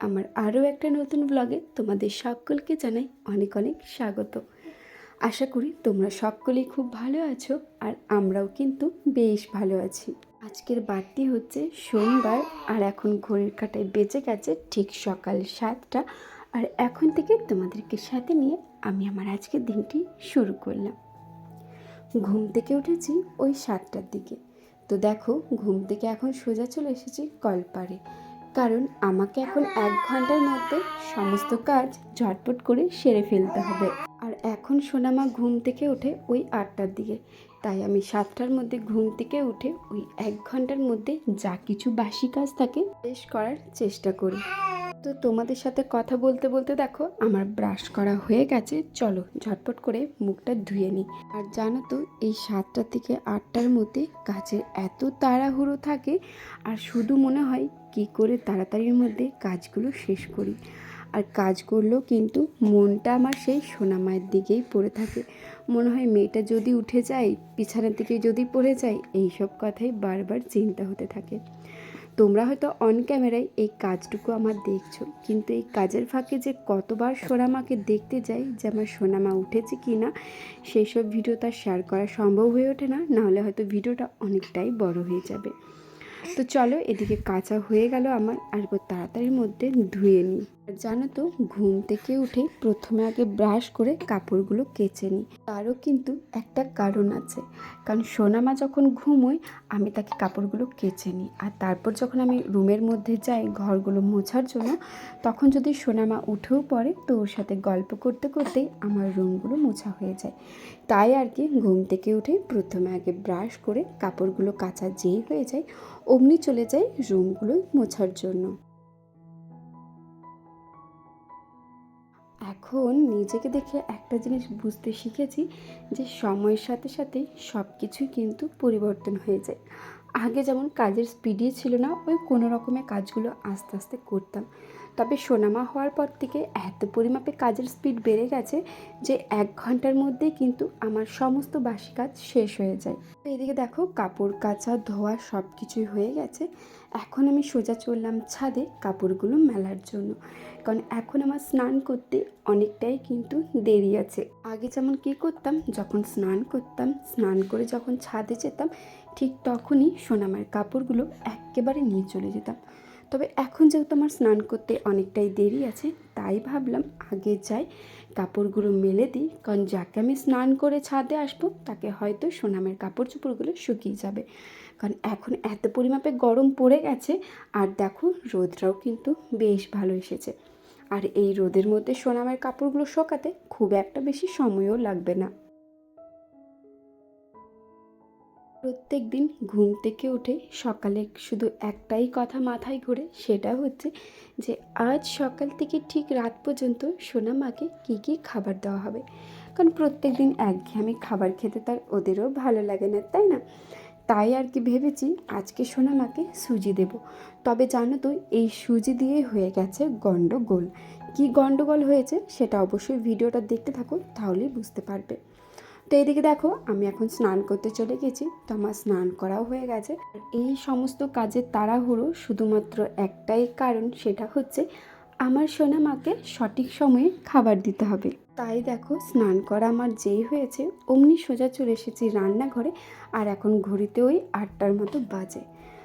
আমার আরও একটা নতুন ব্লগে তোমাদের সকলকে জানাই অনেক অনেক স্বাগত। আশা করি তোমরা সকলেই খুব ভালো আছো আর আমরাও কিন্তু বেশ ভালো আছি। আজকের বারটি হচ্ছে সোমবার আর এখন ঘড়ির কাটায় বেঁচে গেছে ঠিক সকাল সাতটা আর এখন থেকে তোমাদেরকে সাথে নিয়ে আমি আমার আজকের দিনটি শুরু করলাম। ঘুম থেকে উঠেছি ওই সাতটার দিকে। তো দেখো, ঘুম থেকে এখন সোজা চলে এসেছি কলপারে কারণ আমাকে এখন এক ঘণ্টার মধ্যে সমস্ত কাজ ঝটপট করে সেরে ফেলতে হবে। আর এখন সোনামা ঘুম থেকে ওঠে ওই আটটার দিকে। তাই আমি সাতটার মধ্যে ঘুম থেকে উঠে ওই এক ঘণ্টার মধ্যে যা কিছু বাসি কাজ থাকে শেষ করার চেষ্টা করি। তো তোমাদের সাথে কথা বলতে বলতে দেখো আমার ব্রাশ করা হয়ে গেছে। চলো ঝটপট করে মুখটা ধুয়ে নিই। আর জানো তো, এই সাতটা থেকে আটটার মধ্যে কাজের এত তাড়াহুড়ো থাকে, আর শুধু মনে হয় কি করে তাড়াতাড়ির মধ্যে কাজগুলো শেষ করি। আর কাজ করলেও কিন্তু মনটা আমার সেই সোনামায়ের দিকেই পড়ে থাকে। মনে হয় মেয়েটা যদি উঠে যায়, পিছনের দিকে যদি পড়ে যায়, এইসব কথাই বারবার চিন্তা হতে থাকে। তোমরা হয়তো অন ক্যামেরায় এই কাজটুকু আমার দেখছ, কিন্তু এই কাজের ফাঁকে যে কতবার সোনামাকে দেখতে যাই, যে আমার সোনামা উঠেছে কি না সেই সব ভিডিও তার শেয়ার করা সম্ভব হয়ে ওঠে না নাহলে হয়তো ভিডিওটা অনেকটাই বড় হয়ে যাবে। তো চলো এদিকে কাঁচা হয়ে গেল আমার, আর তাড়াতাড়ির মধ্যে ধুয়ে নিই। আর জানো তো, ঘুম থেকে উঠে প্রথমে আগে ব্রাশ করে কাপড়গুলো কেচে নিই। তারও কিন্তু একটা কারণ আছে, কারণ সোনামা যখন ঘুমোয় আমি তাকে কাপড়গুলো কেচে নিই। আর তারপর যখন আমি রুমের মধ্যে যাই, ঘরগুলো মোছার জন্য, তখন যদি সোনামা উঠেও পড়ে, তো ওর সাথে গল্প করতে করতেই আমার রুমগুলো মোছা হয়ে যায়। তাই আর কি ঘুম থেকে উঠে প্রথমে আগে ব্রাশ করে কাপড়গুলো কাচা যেই হয়ে যায়, অমনি চলে যায় রুমগুলো মোছার জন্য। এখন নিজেকে দেখে একটা জিনিস বুঝতে শিখেছি যে সময়ের সাথে সাথে সব কিছুই কিন্তু পরিবর্তন হয়ে যায়। আগে যেমন কাজের স্পিডই ছিল না, ওই কোনো রকমের কাজগুলো আস্তে আস্তে করতাম। তবে সোনামা হওয়ার পর থেকে এত পরিমাপে কাজের স্পিড বেড়ে গেছে যে এক ঘণ্টার মধ্যেই কিন্তু আমার সমস্ত বাসি কাজ শেষ হয়ে যায়। তো এদিকে দেখো কাপড় কাচা, ধোয়া সব কিছুই হয়ে গেছে। এখন আমি সোজা চললাম ছাদে কাপড়গুলো মেলার জন্য। কারণ এখন আমার স্নান করতে অনেকটাই কিন্তু দেরি আছে। আগে যেমন কী করতাম, যখন স্নান করতাম, স্নান করে যখন ছাদে যেতাম, ঠিক তখনই সোনামার কাপড়গুলো একেবারে নিয়ে চলে যেতাম। তবে এখন যেহেতু আমার স্নান করতে অনেকটাই দেরি আছে, তাই ভাবলাম আগে যাই, কাপড়গুলো মেলে দিই। কারণ যাকে আমি স্নান করে ছাদে আসব, তাকে হয়তো সোনামের কাপড় চোপড়গুলো শুকিয়ে যাবে। কারণ এখন এত পরিমাপে গরম পড়ে গেছে, আর দেখো রোদটাও কিন্তু বেশ ভালো এসেছে। আর এই রোদের মধ্যে সোনামের কাপড়গুলো শোকাতে খুব একটা বেশি সময়ও লাগবে না। প্রত্যেক দিন ঘুম থেকে উঠে সকালে শুধু একটাই কথা মাথায় ঘুরে সেটা হচ্ছে যে আজ সকাল থেকে ঠিক রাত পর্যন্ত সোনামাকে কী কী খাবার দেওয়া হবে। কারণ প্রত্যেক দিন একঘেয়েমি খাবার খেতে তার ওদেরও ভালো লাগে না, তাই না? তাই আর কি ভেবেছি আজকে সোনামাকে সুজি দেব। তবে জানো তো, এই সুজি দিয়ে হয়ে গেছে গণ্ডগোল কি গণ্ডগোল হয়েছে সেটা অবশ্যই ভিডিওটা দেখতে থাকো, তাহলেই বুঝতে পারবে। তো এইদিকে দেখো, আমি এখন স্নান করতে চলে গেছি, তো আমার স্নান করাও হয়ে গেছে। এই সমস্ত কাজের তাড়াহুড়ো শুধুমাত্র একটাই কারণ, সেটা হচ্ছে আমার সোনা মাকে সঠিক সময়ে খাবার দিতে হবে। তাই দেখো, স্নান করা আমার যেই হয়েছে, অমনি সোজা চলে এসেছি রান্নাঘরে, আর এখন ঘড়িতে ওই আটটার মতো বাজে।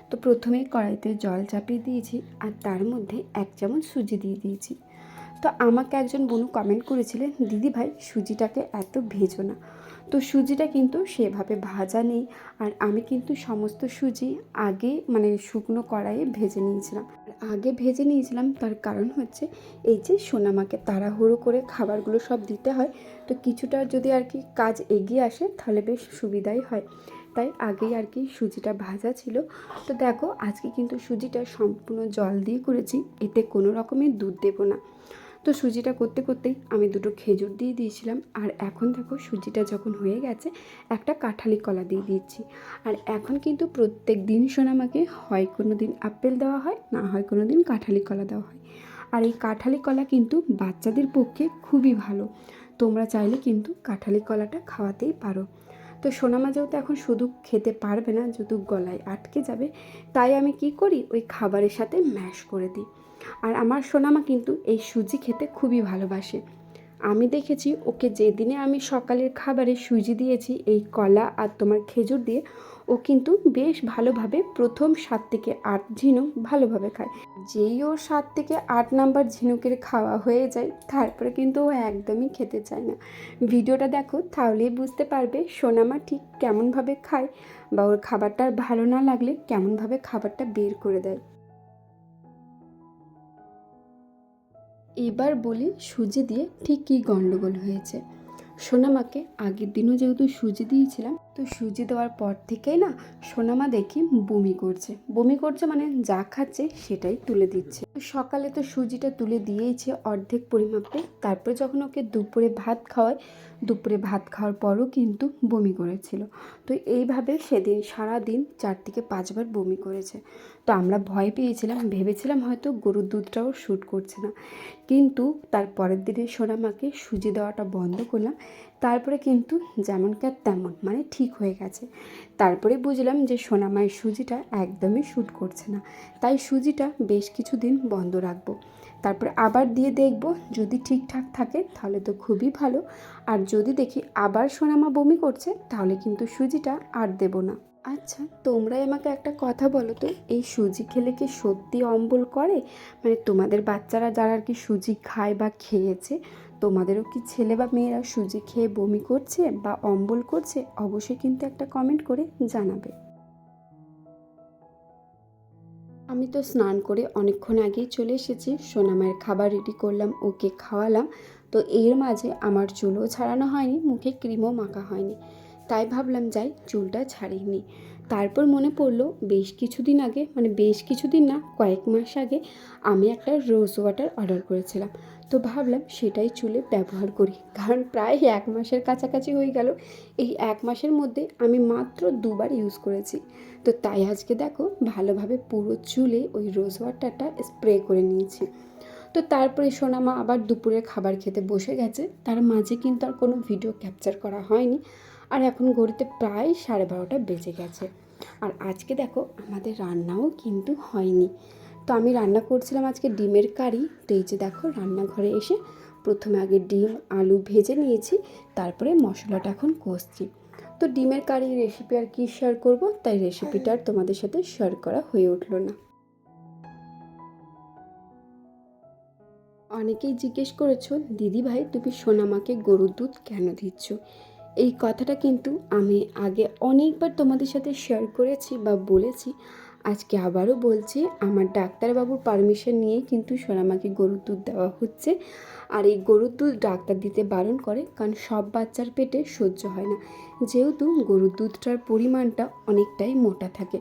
তো প্রথমেই কড়াইতে জল চাপিয়ে দিয়েছি, আর তার মধ্যে এক চামচ সুজি দিয়ে দিয়েছি। তো আমাকে একজন বোনু কমেন্ট করেছিলেন, দিদি ভাই, সুজিটাকে এত ভেজো না। তো সুজিটা কিন্তু সেভাবে ভাজা নেই। আর আমি কিন্তু সমস্ত সুজি আগে মানে শুকনো কড়াইয়ে ভেজে নিয়েছিলাম। আগে ভেজে নিয়েছিলাম তার কারণ হচ্ছে এই যে সোনামাকে তাড়াহুড়ো করে খাবারগুলো সব দিতে হয়, তো কিছুটা যদি আর কি কাজ এগিয়ে আসে তাহলে বেশ সুবিধাই হয়। তাই আগেই আর কি সুজিটা ভাজা ছিল। তো দেখো আজকে কিন্তু সুজিটা সম্পূর্ণ জল দিয়ে করেছি, এতে কোনো রকমের দুধ দেবো না। তো সুজিটা করতে করতেই আমি দুটো খেজুর দিয়ে দিয়েছিলাম। আর এখন দেখো সুজিটা যখন হয়ে গেছে, একটা কাঁঠালি কলা দিয়ে দিচ্ছি। আর এখন কিন্তু প্রত্যেক দিন সোনামাকে হয় কোনো দিন আপেল দেওয়া হয়, না হয় কোনো দিন কাঁঠালি কলা দেওয়া হয়। আর এই কাঁঠালি কলা কিন্তু বাচ্চাদের পক্ষে খুবই ভালো। তোমরা চাইলে কিন্তু কাঁঠালি কলাটা খাওয়াতেই পারো। তো সোনামা যেহেতু এখন শুধু খেতে পারবে না, যেহেতু গলায় আটকে যাবে, তাই আমি কি করি? ওই খাবারের সাথে ম্যাশ করে দিই। আর আমার সোনামা কিন্তু এই সুজি খেতে খুবই ভালোবাসে। আমি দেখেছি ওকে যেদিনে আমি সকালের খাবারে সুজি দিয়েছি, এই কলা আর তোমার খেজুর দিয়ে, ও কিন্তু বেশ ভালোভাবে প্রথম সাত থেকে আট ঝিনুক ভালোভাবে খায়। যেই ওর সাত থেকে আট নাম্বার ঝিনুকের খাওয়া হয়ে যায়, তারপরে কিন্তু ও একদমই খেতে চায় না। ভিডিওটা দেখো, তাহলেই বুঝতে পারবে সোনামা ঠিক কেমনভাবে খায় বা ওর খাবারটা ভালো না লাগলে কেমনভাবে খাবারটা বের করে দেয়। এবার বলি সুজি দিয়ে ঠিক কী গণ্ডগোল হয়েছে। সোনামাকে আগের দিনও যেহেতু সুজি দিয়েছিলাম, তো সুজি দেওয়ার পর থেকেই না সোনামা দেখি বমি করছে। বমি করছে মানে যা খাচ্ছে সেটাই তুলে দিচ্ছে। সকালে তো সুজিটা তুলে দিয়েইছে অর্ধেক পরিমাপে তারপরে যখন ওকে দুপুরে ভাত খাওয়ায় দুপুরে ভাত খাওয়ার পরও কিন্তু বমি করেছিল। তো এইভাবে সেদিন সারা দিন চার থেকে পাঁচবার বমি করেছে। তো আমরা ভয় পেয়েছিলাম, ভেবেছিলাম হয়তো গরুর দুধটাও শ্যুট করছে না। কিন্তু তার পরের দিনে সোনামাকে সুজি দেওয়াটা বন্ধ করলাম। তারপরে কিন্তু যেমনকার তেমন মানে ঠিক হয়ে গেছে। তারপরে বুঝলাম যে সোনামায়ের সুজিটা একদমই শ্যুট করছে না। তাই সুজিটা বেশ কিছুদিন বন্ধ রাখব। তারপরে আবার দিয়ে দেখব, যদি ঠিকঠাক থাকে তাহলে তো খুবই ভালো। আর যদি দেখি আবার সোনামা বমি করছে, তাহলে কিন্তু সুজিটা আর দেব না। আচ্ছা তোমরাই আমাকে একটা কথা বলো তো, এই সুজি খেলে কি সত্যি অম্বল করে? মানে তোমাদের বাচ্চারা যারা আর কি সুজি খায় বা খেয়েছে তোমাদেরও কি ছেলে বা মেয়েরা সুজি খেয়ে বমি করছে বা অম্বল করছে? অবশ্যই কিন্তু একটা কমেন্ট করে জানাবে। আমি তো স্নান করে অনেকক্ষণ আগেই চলে এসেছি। সোনামায়ের খাবার রেডি করলাম, ওকে খাওয়ালাম। তো এর মাঝে আমার চুলও ছাড়ানো হয়নি, মুখে ক্রিমও মাখা হয়নি। তাই ভাবলাম, যাই, চুলটা ছাড়িয়ে নিই। তারপর মনে পড়ল, বেশ কিছুদিন আগে মানে বেশ কিছুদিন না, কয়েক মাস আগে আমি একটা রোজ ওয়াটার অর্ডার করেছিলাম। তো ভাবলাম সেটাই চুলে ব্যবহার করি। কারণ প্রায় এক মাসের কাছাকাছি হয়ে গেল। এই এক মাসের মধ্যে আমি মাত্র দুবার ইউজ করেছি। তো তাই আজকে দেখো, ভালোভাবে পুরো চুলে ওই রোজ ওয়াটারটা স্প্রে করে নিয়েছি। তো তারপরে সোনামা আবার দুপুরে খাবার খেতে বসে গেছে। তার মাঝে কিন্তু আর কোনো ভিডিও ক্যাপচার করা হয়নি। আর এখন ঘড়িতে প্রায় সাড়ে বারোটা বেজে গেছে। আর আজকে দেখো আমাদের রান্নাও কিন্তু হয়নি। তো আমি রান্না করছিলাম আজকে ডিমের কারি। তো এই যে দেখো রান্নাঘরে এসে প্রথমে আগে ডিম, আলু ভেজে নিয়েছি, তারপরে মশলাটা এখন কষছি। তো ডিমের কারি রেসিপি আর কী শেয়ার করব? তাই রেসিপিটা আর তোমাদের সাথে শেয়ার করা হয়ে উঠল না। অনেকেই জিজ্ঞেস করেছ দিদি ভাই তুমি সোনামাকে গরুর দুধ কেন দিচ্ছ? এই কথাটা কিন্তু আমি আগে অনেকবার তোমাদের সাথে শেয়ার করেছি বা বলেছি। আজকে আবারও বলছি, আমার ডাক্তারবাবুর পারমিশন নিয়ে কিন্তু সোনামাকে গরুর দুধ দেওয়া হচ্ছে। আর এই গরুর দুধ ডাক্তার দিতে বারণ করে, কারণ সব বাচ্চার পেটে সহ্য হয় না। যেহেতু গরুর দুধটার পরিমাণটা অনেকটাই মোটা থাকে।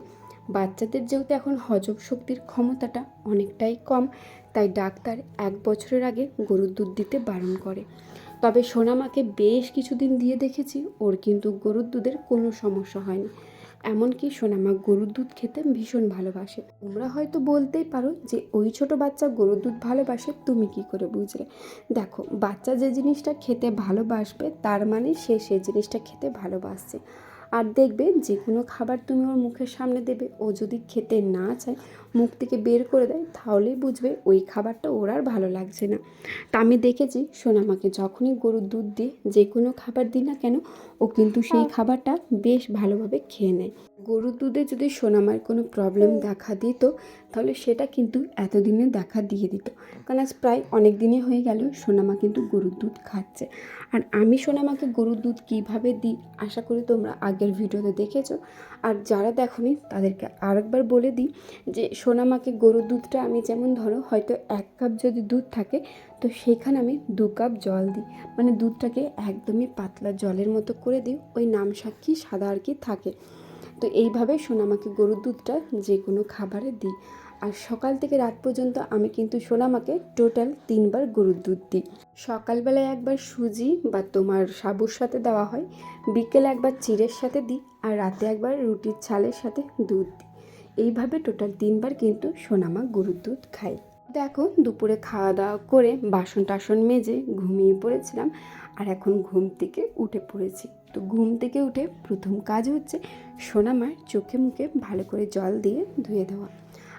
বাচ্চাদের যেহেতু এখন হজম শক্তির ক্ষমতাটা অনেকটাই কম, তাই ডাক্তার এক বছরের আগে গরুর দুধ দিতে বারণ করে। তবে সোনামাকে বেশ কিছুদিন দিয়ে দেখেছি, ওর কিন্তু গরুর দুধের কোনো সমস্যা হয়নি। এমনকি সোনামা গরুর দুধ খেতে ভীষণ ভালোবাসে। তোমরা হয়তো বলতেই পারো যে, ওই ছোট বাচ্চা গরুর দুধ ভালোবাসে, তুমি কি করে বুঝলে? দেখো, বাচ্চা যে জিনিসটা খেতে ভালোবাসবে, তার মানে সে সেই জিনিসটা খেতে ভালোবাসছে। আর দেখবে যে কোনো খাবার তুমি ওর মুখের সামনে দেবে। ও যদি খেতে না চায়, মুখ থেকে বের করে দেয় তাহলেই বুঝবে ওই খাবারটা ওর আর ভালো লাগছে না। তা আমি দেখেছি, সোনামাকে যখনই গরুর দুধ দিয়ে যে কোনো খাবার দিই না কেন ও কিন্তু সেই খাবারটা বেশ ভালোভাবে খেয়ে নেয়। গরুর দুধে যদি সোনামার কোনো প্রবলেম দেখা দিত তাহলে সেটা কিন্তু এতদিনে দেখা দিয়ে দিত। কারণ আজ প্রায় অনেক দিনই হয়ে গেল সোনামা কিন্তু গরুর দুধ খাচ্ছে। আর আমি সোনামাকে গরুর দুধ কীভাবে দিই আশা করি তোমরা আগের ভিডিওতে দেখেছ। আর যারা দেখোনি তাদেরকে আরেকবার বলে দিই যে সোনামাকে গরুর দুধটা আমি যেমন ধরো হয়তো এক কাপ যদি দুধ থাকে তো সেখানে আমি দু কাপ জল দিই। মানে দুধটাকে একদমই পাতলা জলের মতো করে দিই, ওই নাম সাক্ষী, সাদা আর কি থাকে। তো এইভাবে সোনামাকে গরুর দুধটা যে কোনো খাবারে দিই। আর সকাল থেকে রাত পর্যন্ত আমি কিন্তু সোনামাকে টোটাল তিনবার গরুর দুধ দিই। সকালবেলায় একবার সুজি বা তোমার সাবুর সাথে দেওয়া হয়, বিকেলে একবার চিড়ের সাথে দিই, আর রাতে একবার রুটির ছালের সাথে দুধ দিই। এইভাবে টোটাল তিনবার কিন্তু সোনামা গরুর দুধ খায়। দেখো, দুপুরে খাওয়া দাওয়া করে বাসন টাসন মেজে ঘুমিয়ে পড়েছিলাম আর এখন ঘুম থেকে উঠে পড়েছি। তো ঘুম থেকে উঠে প্রথম কাজ হচ্ছে সোনামার চোখে মুখে ভালো করে জল দিয়ে ধুয়ে দেওয়া।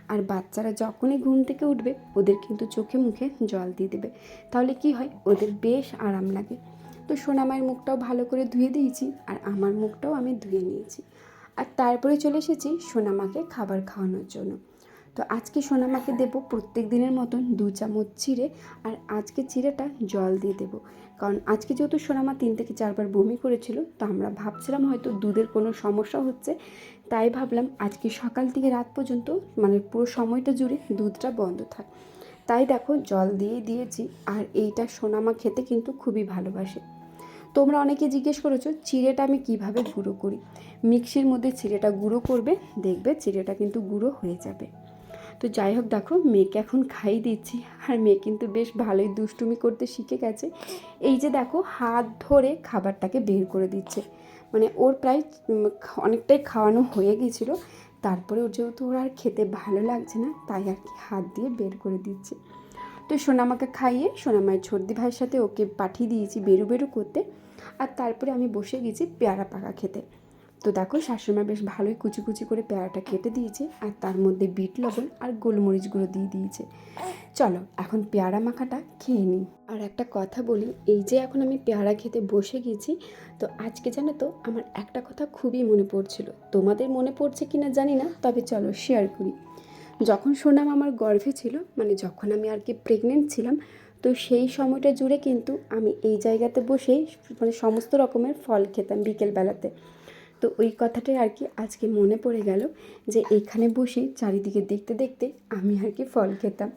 আর বাচ্চারা যখনই ঘুম থেকে উঠবে, ওদের কিন্তু চোখে মুখে জল দিয়ে দেবে। তাহলে কি হয়? ওদের বেশ আরাম লাগে। তো সোনামায়ের মুখটাও ভালো করে ধুয়ে দিয়েছি আর আমার মুখটাও আমি ধুয়ে নিয়েছি। আর তারপরে চলে এসেছি সোনামাকে খাবার খাওয়ানোর জন্য। তো আজকে সোনামাকে দেবো প্রত্যেক দিনের মতন দু চামচ চিড়ে আর আজকে চিড়েটা জল দিয়ে দেবো। কারণ আজকে যেহেতু সোনামা তিন থেকে চারবার বমি করেছিল, তো আমরা ভাবছিলাম হয়তো দুধের কোনো সমস্যা হচ্ছে। তাই ভাবলাম আজকে সকাল থেকে রাত পর্যন্ত মানে পুরো সময়টা জুড়ে দুধটা বন্ধ থাক। তাই দেখো জল দিয়ে দিয়েছি আর এইটা সোনামা খেতে কিন্তু খুবই ভালোবাসে। তোমরা অনেকে জিজ্ঞেস করেছ চিড়েটা আমি কীভাবে গুঁড়ো করি? মিক্সির মধ্যে চিড়েটা গুঁড়ো করবে, দেখবে চিড়েটা কিন্তু গুঁড়ো হয়ে যাবে। তো যাই হোক, দেখো, মেয়েকে এখন খাই দিচ্ছি। আর মেয়ে কিন্তু বেশ ভালোই দুষ্টুমি করতে শিখে গেছে। এই যে দেখো, হাত ধরে খাবারটাকে বের করে দিচ্ছে। মানে ওর প্রায় অনেকটাই খাওয়ানো হয়ে গিয়েছিল তারপরে ওর যেহেতু ওর আর খেতে ভালো লাগছে না, তাই আর কি হাত দিয়ে বের করে দিচ্ছে। তো সোনামাকে খাইয়ে সোনামায়ের ছর্দি ভাইয়ের সাথে ওকে পাঠিয়ে দিয়েছি বেরু বেরু করতে। আর তারপরে আমি বসে গেছি পেয়ারা পাকা খেতে। তো দেখো, শাশুড়িমা বেশ ভালোই কুচি কুচি করে পেয়ারাটা কেটে দিয়েছে, আর তার মধ্যে বিট, লবণ আর গোলমরিচ গুঁড়ো দিয়ে দিয়েছে। চলো, এখন পেয়ারা মাখাটা খেয়ে নিই। আর একটা কথা বলি, এই যে এখন আমি পেয়ারা খেতে বসে গেছি, তো আজকে জানো তো, আমার একটা কথা খুবই মনে পড়ছিল। তোমাদের মনে পড়ছে কিনা জানি না, তবে চলো শেয়ার করি। যখন সোনাম আমার গর্ভে ছিল মানে যখন আমি আর কি প্রেগনেন্ট ছিলাম, তো সেই সময়টা জুড়ে কিন্তু আমি এই জায়গাতে বসেই মানে সমস্ত রকমের ফল খেতাম বিকেলবেলাতে। তো ওই কথাটাই আর কি আজকে মনে পড়ে গেল যে এখানে বসে চারিদিকে দেখতে দেখতে আমি আর কি ফল খেতাম।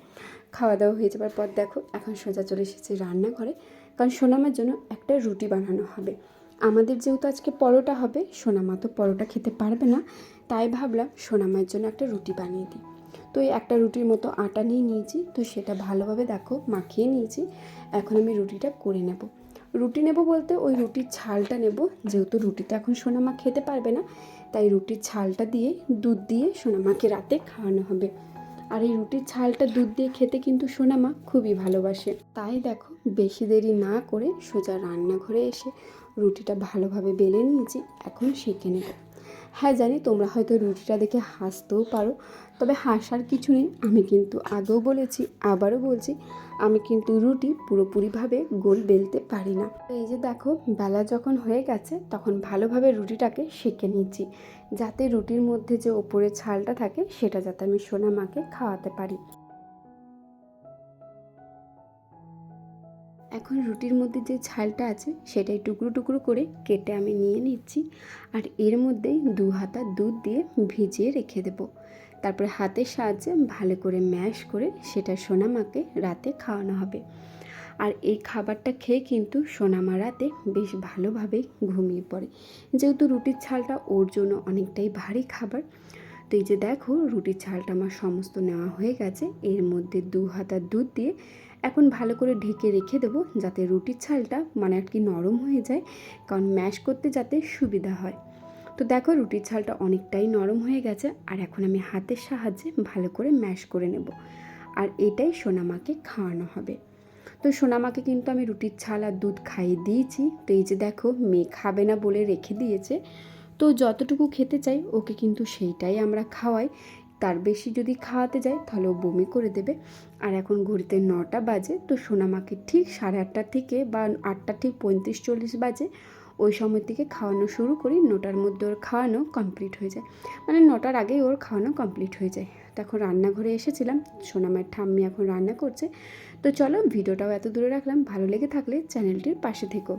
খাওয়া দাওয়া হয়ে যাবার পর দেখো এখন সোজা চলে এসেছি রান্নাঘরে। কারণ সোনামার জন্য একটা রুটি বানানো হবে। আমাদের যেহেতু আজকে পরোটা হবে, সোনামা তো পরোটা খেতে পারবে না। তাই ভাবলাম সোনামার জন্য একটা রুটি বানিয়ে দিই। তো এই একটা রুটির মতো আটা নিয়ে নিয়েছি। তো সেটা ভালোভাবে দেখো মাখিয়ে নিয়েছি। এখন আমি রুটিটা করে নেব। রুটি নেব বলতে ওই রুটির ছালটা নেব। যেহেতু রুটিটা এখন সোনামা খেতে পারবে না, তাই রুটির ছালটা দিয়ে দুধ দিয়ে সোনামাকে রাতে খাওয়ানো হবে। আর এই রুটির ছালটা দুধ দিয়ে খেতে কিন্তু সোনামা খুবই ভালোবাসে। তাই দেখো, বেশি দেরি না করে সোজা রান্নাঘরে এসে রুটিটা ভালোভাবে বেলে নিয়েছি, এখন শিখে নেব। হ্যাঁ জানি তোমরা হয়তো রুটিটা দেখে হাসতেও পারো, তবে হাসার কিছু নেই। আমি কিন্তু আগেও বলেছি, আবারও বলছি, আমি কিন্তু রুটি পুরোপুরিভাবে গোল বেলতে পারি না। এই যে দেখো, বেলা যখন হয়ে গেছে, তখন ভালোভাবে রুটিটাকে সেঁকে নিচ্ছি, যাতে রুটির মধ্যে যে ওপরে ছালটা থাকে, সেটা যাতে আমি সোনা মাকে খাওয়াতে পারি। এখন রুটির মধ্যে যে ছালটা আছে, সেটাই টুকরো টুকরো করে কেটে আমি নিয়ে নিচ্ছি। আর এর মধ্যেই দু হাতা দুধ দিয়ে ভিজিয়ে রেখে দেবো। তারপরে হাতের সাহায্যে ভালো করে ম্যাশ করে সেটা সোনামাকে রাতে খাওয়ানো হবে। আর এই খাবারটা খেয়ে কিন্তু সোনামা রাতে বেশ ভালোভাবেই ঘুমিয়ে পড়ে। যেহেতু রুটির ছালটা ওর জন্য অনেকটাই ভারী খাবার, তো এই যে দেখো রুটির ছালটা আমার সমস্ত নেওয়া হয়ে গেছে। এর মধ্যে দু হাতা দুধ দিয়ে এখন ভালো করে ঢেকে রেখে দেবো যাতে রুটির ছালটা মানে আর কি নরম হয়ে যায়, কারণ ম্যাশ করতে যাতে সুবিধা হয়। তো দেখো রুটির ছালটা অনেকটাই নরম হয়ে গেছে, আর এখন আমি হাতের সাহায্যে ভালো করে ম্যাশ করে নেব। আর এটাই সোনামাকে খাওয়ানো হবে। তো সোনামাকে কিন্তু আমি রুটির ছাল আর দুধ খাইয়ে দিয়েছি। তো এই যে দেখো মেয়ে খাবে না বলে রেখে দিয়েছে। তো যতটুকু খেতে চাই ওকে কিন্তু সেইটাই আমরা খাওয়াই। তার বেশি যদি খাওয়াতে যাই তাহলে ও বমি করে দেবে। আর এখন ঘড়িতে নটা বাজে, তো সোনামাকে ঠিক সাড়ে আটটা থেকে বা আটটা ঠিক পঁয়ত্রিশ চল্লিশ বাজে ওই সময় থেকে খাওয়ানো শুরু করি। নটার মধ্যে ওর খাওয়ানো কমপ্লিট হয়ে যায়। মানে নটার আগেই ওর খাওয়ানো কমপ্লিট হয়ে যায়। তো এখন রান্নাঘরে এসেছিলাম সোনামায়ের ঠাম্মি এখন রান্না করছে। তো চলো ভিডিওটাও এত দূরে রাখলাম। ভালো লেগে থাকলে চ্যানেলটির পাশে থেকো।